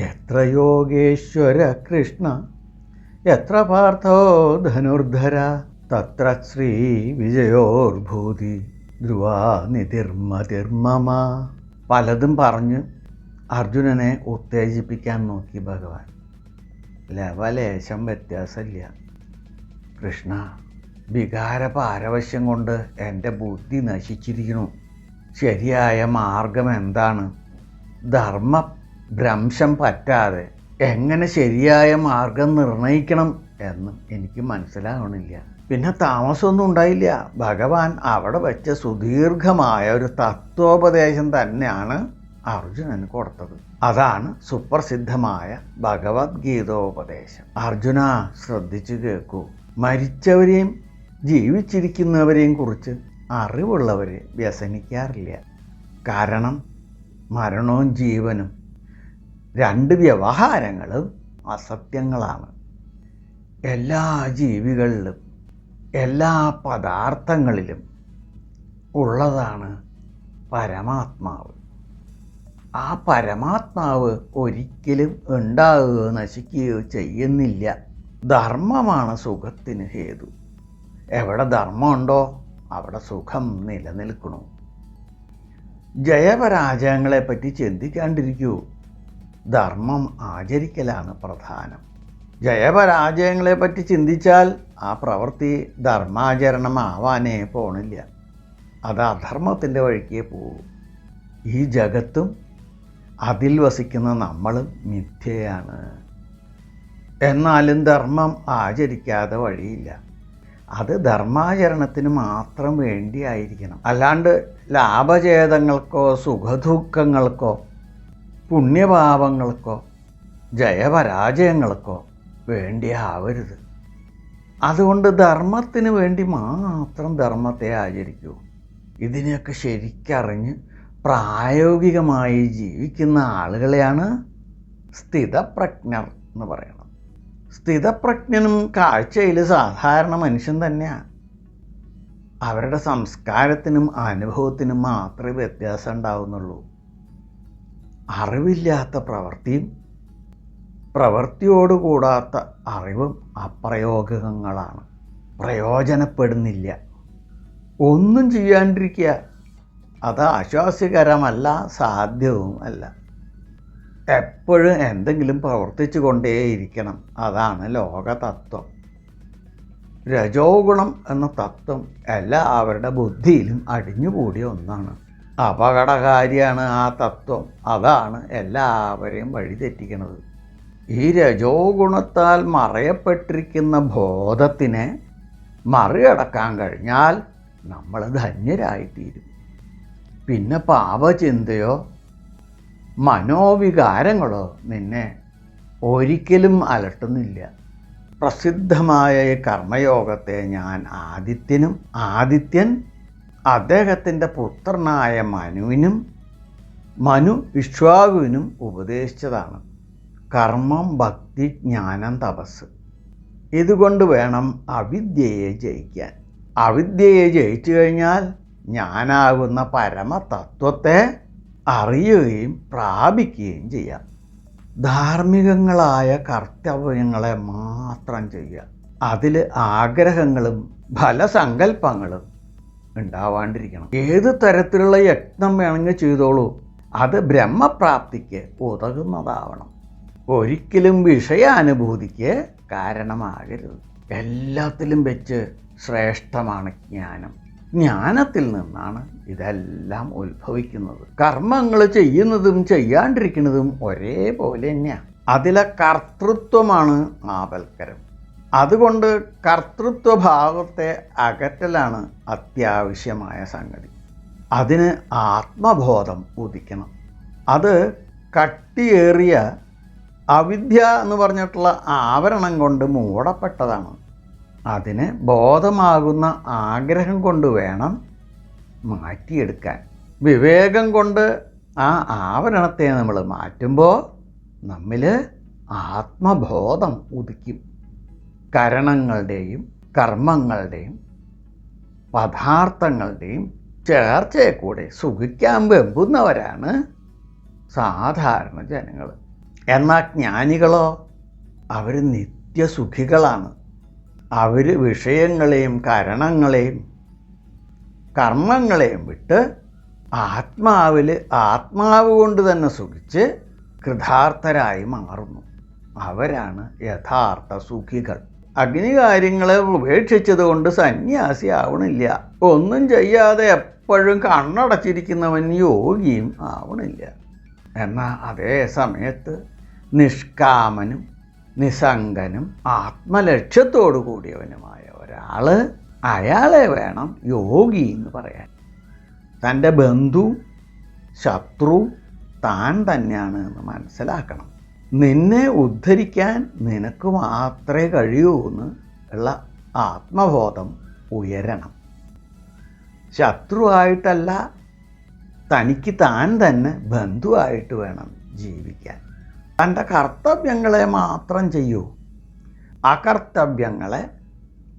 എത്ര യോഗേശ്വര കൃഷ്ണ? എത്ര പാർത്ഥോ ധനുർധര? തത്ര ശ്രീ വിജയോർഭൂതി ധ്രുവാ നിതിർമതിർമമ പലതും പറഞ്ഞ് അർജുനനെ ഉത്തേജിപ്പിക്കാൻ നോക്കി ഭഗവാൻ. ലവലേശം വ്യത്യാസമില്ല. കൃഷ്ണ വികാര പാരവശ്യം കൊണ്ട് എന്റെ ബുദ്ധി നശിച്ചിരിക്കുന്നു. ശരിയായ മാർഗം എന്താണ്? ധർമ്മ ഭ്രംശം പറ്റാതെ എങ്ങനെ ശരിയായ മാർഗം നിർണയിക്കണം എന്ന് എനിക്ക് മനസ്സിലാവണില്ല. പിന്നെ താമസമൊന്നും ഉണ്ടായില്ല. ഭഗവാൻ അവിടെ വെച്ച സുദീർഘമായ ഒരു തത്വോപദേശം തന്നെയാണ് അർജുനന് കൊടുത്തത്. അതാണ് സുപ്രസിദ്ധമായ ഭഗവത്ഗീതോപദേശം. അർജുന ശ്രദ്ധിച്ചു കേൾക്കൂ മരിച്ചവരെയും ജീവിച്ചിരിക്കുന്നവരെയും കുറിച്ച് അറിവുള്ളവരെ വ്യസനിക്കാറില്ല. കാരണം മരണവും ജീവനും രണ്ട് വ്യവഹാരങ്ങളും അസത്യങ്ങളാണ്. എല്ലാ ജീവികളിലും എല്ലാ പദാർത്ഥങ്ങളിലും ഉള്ളതാണ് പരമാത്മാവ്. ആ പരമാത്മാവ് ഒരിക്കലും ഉണ്ടാകുകയോ നശിക്കുകയോ ചെയ്യുന്നില്ല. ധർമ്മമാണ് സുഖത്തിന് ഹേതു. എവിടെ ധർമ്മമുണ്ടോ അവിടെ സുഖം നിലനിൽക്കണു ജയപരാജയങ്ങളെപ്പറ്റി ചിന്തിക്കാണ്ടിരിക്കൂ. ധർമ്മം ആചരിക്കലാണ് പ്രധാനം. ജയപരാജയങ്ങളെപ്പറ്റി ചിന്തിച്ചാൽ ആ പ്രവൃത്തി ധർമാചരണമാവാനേ പോണില്ല. അത് അധർമ്മത്തിന്റെ വഴിക്കേ പോകും ഈ ജഗത്തും അതിൽ വസിക്കുന്ന നമ്മളും മിഥ്യയാണ്. എന്നാലും ധർമ്മം ആചരിക്കാതെ വഴിയില്ല. അത് ധർമാചരണത്തിന് മാത്രം വേണ്ടിയായിരിക്കണം. അല്ലാണ്ട് ലാഭചേതങ്ങൾക്കോ സുഖദുഃഖങ്ങൾക്കോ പുണ്യപാപങ്ങൾക്കോ ജയപരാജയങ്ങൾക്കോ വേണ്ടിയാവരുത് അതുകൊണ്ട് ധർമ്മത്തിന് വേണ്ടി മാത്രം ധർമ്മത്തെ ആചരിക്കൂ. ഇതിനെയൊക്കെ ശരിക്കറിഞ്ഞ് പ്രായോഗികമായി ജീവിക്കുന്ന ആളുകളെയാണ് സ്ഥിതപ്രജ്ഞർ എന്ന് പറയണം. സ്ഥിതപ്രജ്ഞനും കാഴ്ചയിൽ സാധാരണ മനുഷ്യൻ തന്നെയാണ് അവരുടെ സംസ്കാരത്തിനും അനുഭവത്തിനും മാത്രമേ വ്യത്യാസം ഉണ്ടാവുന്നുള്ളൂ. അറിവില്ലാത്ത പ്രവൃത്തിയും പ്രവൃത്തിയോട് കൂടാത്ത അറിവും അപ്രയോഗികങ്ങളാണ് പ്രയോജനപ്പെടുന്നില്ല. ഒന്നും ചെയ്യാണ്ടിരിക്കുക അത് ആശ്വാസ്യകരമല്ല സാധ്യവും അല്ല. എപ്പോഴും എന്തെങ്കിലും പ്രവർത്തിച്ചു കൊണ്ടേയിരിക്കണം അതാണ് ലോകതത്വം. രജോഗുണം എന്ന തത്വം എല്ലാവരുടെ ബുദ്ധിയിലും അടിഞ്ഞുകൂടിയ ഒന്നാണ്. അപകടകാരിയാണ് ആ തത്വം. അതാണ് എല്ലാവരെയും വഴിതെറ്റിക്കുന്നത് ഈ രജോ ഗുണത്താൽ മറയപ്പെട്ടിരിക്കുന്ന ബോധത്തിനെ മറികടക്കാൻ കഴിഞ്ഞാൽ നമ്മൾ ധന്യരായിത്തീരും. പിന്നെ പാപചിന്തയോ മനോവികാരങ്ങളോ നിന്നെ ഒരിക്കലും അലട്ടുന്നില്ല. പ്രസിദ്ധമായ ഈ കർമ്മയോഗത്തെ ഞാൻ ആദിത്യനും ആദിത്യൻ അദ്ദേഹത്തിന്റെ പുത്രനായ മനുവിനും മനു വിശ്വാകുവിനും ഉപദേശിച്ചതാണ്. കർമ്മം ഭക്തി ജ്ഞാനം തപസ്. ഇതുകൊണ്ട് വേണം അവിദ്യയെ ജയിക്കാൻ. അവിദ്യയെ ജയിച്ചു കഴിഞ്ഞാൽ ഞാനാകുന്ന പരമതത്വത്തെ അറിയുകയും പ്രാപിക്കുകയും ചെയ്യാം. ധാർമ്മികങ്ങളായ കർത്തവ്യങ്ങളെ മാത്രം ചെയ്യുക. അതിൽ ആഗ്രഹങ്ങളും ഫലസങ്കല്പങ്ങളും ഉണ്ടാവാണ്ടിരിക്കണം. ഏത് തരത്തിലുള്ള യത്നം വേണമെങ്കിൽ ചെയ്തോളൂ. അത് ബ്രഹ്മപ്രാപ്തിക്ക് ഉതകുന്നതാവണം. ഒരിക്കലും വിഷയാനുഭൂതിക്ക് കാരണമാകരുത്. എല്ലാത്തിലും വെച്ച് ശ്രേഷ്ഠമാണ് ജ്ഞാനം. ജ്ഞാനത്തിൽ നിന്നാണ് ഇതെല്ലാം ഉത്ഭവിക്കുന്നത്. കർമ്മങ്ങൾ ചെയ്യുന്നതും ചെയ്യാണ്ടിരിക്കുന്നതും ഒരേപോലെ തന്നെയാണ് അതിലെ കർത്തൃത്വമാണ് ആപൽക്കരം അതുകൊണ്ട് കർത്തൃത്വഭാവത്തെ അകറ്റലാണ് അത്യാവശ്യമായ സംഗതി. അതിന് ആത്മബോധം ഉദിക്കണം. അത് കട്ടിയേറിയ അവിദ്യ എന്ന് പറഞ്ഞിട്ടുള്ള ആവരണം കൊണ്ട് മൂടപ്പെട്ടതാണ്. അതിന് ബോധമാകുന്ന ആഗ്രഹം കൊണ്ട് വേണം മാറ്റിയെടുക്കാൻ. വിവേകം കൊണ്ട് ആ ആവരണത്തെ നമ്മൾ മാറ്റുമ്പോൾ നമ്മിൽ ആത്മബോധം ഉദിക്കും. കരണങ്ങളുടെയും കർമ്മങ്ങളുടെയും പദാർത്ഥങ്ങളുടെയും ചേർച്ചയെ കൂടെ സുഖിക്കാൻ വെമ്പുന്നവരാണ് സാധാരണ ജനങ്ങൾ. എന്നാൽ ജ്ഞാനികളോ അവർ നിത്യസുഖികളാണ്. അവർ വിഷയങ്ങളെയും കരണങ്ങളെയും കർമ്മങ്ങളെയും വിട്ട് ആത്മാവിൽ ആത്മാവ് കൊണ്ട് തന്നെ സുഖിച്ച് കൃതാർത്ഥരായി മാറുന്നു. അവരാണ് യഥാർത്ഥ സുഖികൾ. അഗ്നികാര്യങ്ങളെ ഉപേക്ഷിച്ചത് കൊണ്ട് സന്യാസി ആവണില്ല. ഒന്നും ചെയ്യാതെ എപ്പോഴും കണ്ണടച്ചിരിക്കുന്നവൻ യോഗിയും ആവണില്ല. എന്നാൽ അതേ സമയത്ത് നിഷ്കാമനും നിസംഗനും ആത്മലക്ഷ്യത്തോടു കൂടിയവനുമായ ഒരാൾ അയാളെ വേണം യോഗി എന്ന് പറയാൻ. തന്റെ ബന്ധു ശത്രു താൻ തന്നെയാണ് എന്ന് മനസ്സിലാക്കണം. നിന്നെ ഉദ്ധരിക്കാൻ നിനക്ക് മാത്രമേ കഴിയൂ എന്ന് ഉള്ള ആത്മബോധം ഉയരണം. ശത്രുവായിട്ടല്ല തനിക്ക് താൻ തന്നെ ബന്ധുവായിട്ട് വേണം ജീവിക്കാൻ. തന്റെ കർത്തവ്യങ്ങളെ മാത്രം ചെയ്യൂ. അകർത്തവ്യങ്ങളെ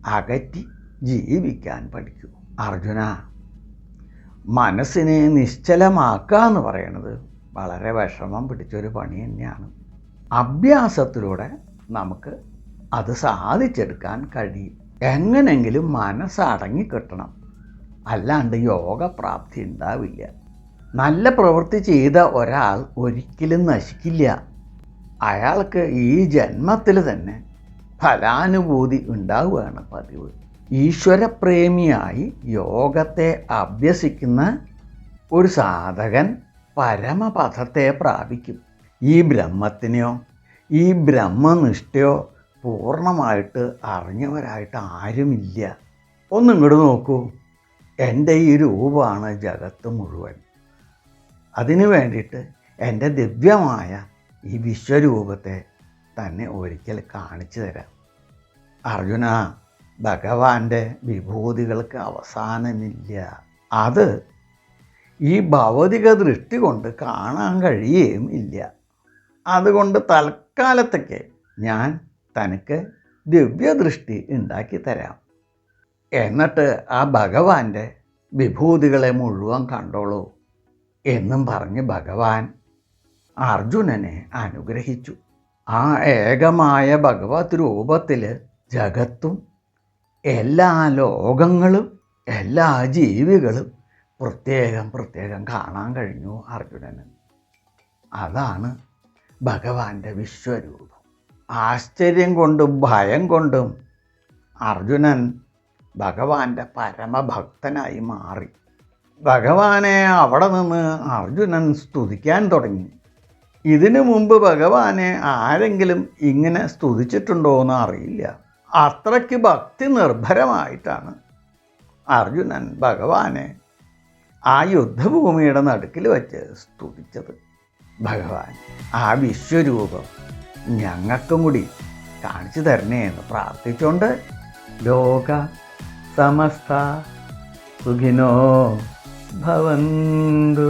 അകറ്റി ജീവിക്കാൻ പഠിക്കൂ. അർജുന മനസ്സിനെ നിശ്ചലമാക്കുക എന്ന് പറയുന്നത് വളരെ വിഷമം പിടിച്ചൊരു പണി തന്നെയാണ്. അഭ്യാസത്തിലൂടെ നമുക്ക് അത് സാധിച്ചെടുക്കാൻ കഴിയും. എങ്ങനെങ്കിലും മനസ്സടങ്ങി കിട്ടണം അല്ലാണ്ട് യോഗ പ്രാപ്തി ഉണ്ടാവില്ല. നല്ല പ്രവൃത്തി ചെയ്ത ഒരാൾ ഒരിക്കലും നശിക്കില്ല. അയാൾക്ക് ഈ ജന്മത്തിൽ തന്നെ ഫലാനുഭൂതി ഉണ്ടാവുകയാണ് പതിവ്. ഈശ്വരപ്രേമിയായി യോഗത്തെ അഭ്യസിക്കുന്ന ഒരു സാധകൻ പരമപഥത്തെ പ്രാപിക്കും. ഈ ബ്രഹ്മത്തിനെയോ ഈ ബ്രഹ്മനിഷ്ഠയോ പൂർണമായിട്ട് അറിഞ്ഞവരായിട്ട് ആരുമില്ല. ഒന്നും ഇങ്ങോട്ട് നോക്കൂ. എന്റെ ഈ രൂപമാണ് ജഗത്ത് മുഴുവൻ. അതിനു വേണ്ടിയിട്ട് എന്റെ ദിവ്യമായ ഈ വിശ്വരൂപത്തെ തന്നെ ഒരിക്കൽ കാണിച്ചു തരാം. അർജുന ഭഗവാന്റെ വിഭൂതികൾക്ക് അവസാനമില്ല. അത് ഈ ഭൗതിക ദൃഷ്ടി കൊണ്ട് കാണാൻ കഴിയുകയും ഇല്ല. അതുകൊണ്ട് തൽക്കാലത്തേക്ക് ഞാൻ തനിക്ക് ദിവ്യദൃഷ്ടി ഉണ്ടാക്കി തരാം. എന്നിട്ട് ആ ഭഗവാന്റെ വിഭൂതികളെ മുഴുവൻ കണ്ടോളൂ എന്നും പറഞ്ഞ് ഭഗവാൻ അർജുനനെ അനുഗ്രഹിച്ചു. ആ ഏകമായ ഭഗവത് രൂപത്തിൽ ജഗത്തും എല്ലാ ലോകങ്ങളും എല്ലാ ജീവികളും പ്രത്യേകം പ്രത്യേകം കാണാൻ കഴിഞ്ഞു അർജുനന്. അതാണ് ഭഗവാന്റെ വിശ്വരൂപം. ആശ്ചര്യം കൊണ്ടും ഭയം കൊണ്ടും അർജുനൻ ഭഗവാന്റെ പരമഭക്തനായി മാറി. ഭഗവാനെ അവിടെ നിന്ന് അർജുനൻ സ്തുതിക്കാൻ തുടങ്ങി. ഇതിനു മുമ്പ് ഭഗവാനെ ആരെങ്കിലും ഇങ്ങനെ സ്തുതിച്ചിട്ടുണ്ടോ എന്ന് അറിയില്ല. അത്രയ്ക്ക് ഭക്തി നിർഭരമായിട്ടാണ് അർജുനൻ ഭഗവാനെ ആ യുദ്ധഭൂമിയുടെ നടുക്കിൽ വച്ച് സ്തുതിച്ചത്. ഭഗവാൻ ആ വിശ്വരൂപം ഞങ്ങൾക്കും കൂടി കാണിച്ചു തരണേ എന്ന് പ്രാർത്ഥിച്ചുകൊണ്ട് ലോക സമസ്ത സുഖിനോ ഭവന്തു.